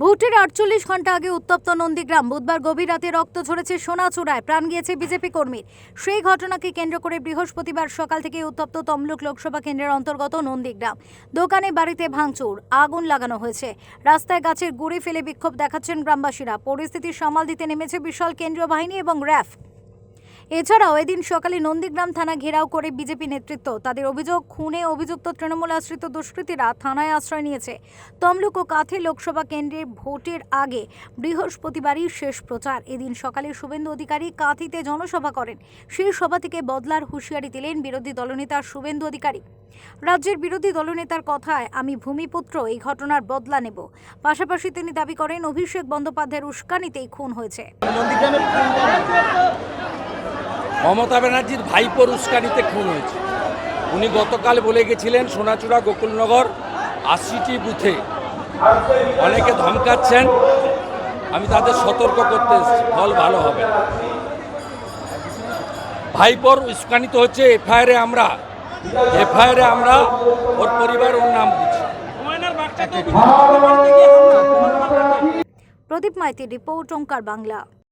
ভোটের আটচল্লিশ ঘণ্টা আগে উত্তপ্ত নন্দীগ্রাম। বুধবার গভীর রাতে রক্ত ঝরেছে সোনাচূড়ায়, প্রাণ গিয়েছে বিজেপি কর্মীর। সেই ঘটনাকে কেন্দ্র করে বৃহস্পতিবার সকাল থেকে উত্তপ্ত তমলুক লোকসভা কেন্দ্রের অন্তর্গত নন্দীগ্রাম। দোকানে বাড়িতে ভাঙচুর, আগুন লাগানো হয়েছে। রাস্তায় গাছের গুড়ি ফেলে বিক্ষোভ দেখাচ্ছেন গ্রামবাসীরা। পরিস্থিতি সামাল দিতে নেমেছে বিশাল কেন্দ্রীয় বাহিনী এবং র্যাফ। এছাড়াও এদিন সকালে নন্দীগ্রাম থানা ঘেরাও করে বিজেপি নেতৃত্ব। তাদের অভিযোগ, খুনে অভিযুক্ত তৃণমূল আশ্রিত দুষ্কৃতীরা থানায় আশ্রয় নিয়েছে। তমলুক ও কাথি লোকসভা কেন্দ্রে ভোটের আগে বৃহস্পতিবারই শেষ প্রচার। এদিন সকালে শুভেন্দু অধিকারী কাথিতে জনসভা করেন। সেই সভা থেকে বদলার হুঁশিয়ারি দিলেন বিরোধী দলনেতা শুভেন্দু অধিকারী। রাজ্যের বিরোধী দলনেতার কথায়, আমি ভূমিপুত্র, এই ঘটনার বদলা নেব। পাশাপাশি তিনি দাবি করেন, অভিষেক বন্দ্যোপাধ্যায়ের উস্কানিতেই খুন হয়েছে। মমতা ব্যানার্জির ভাইপোর উস্কানিতে খুন হয়েছে। উনি গতকাল বলে গেছিলেন সোনাচূড়া গোকুলনগর আশিটি বুথে। অনেকে ধমকাচ্ছেন আমি তাদের সতর্ক করতে এসেছি ফল ভালো হবে। ভাইপোর উস্কানিত হচ্ছে এফআইআরে আমরা। এফআইআরে আমরা ওর পরিবার ওর নাম দিচ্ছি। প্রদীপ মাইতির রিপোর্ট ওঙ্কার বাংলা।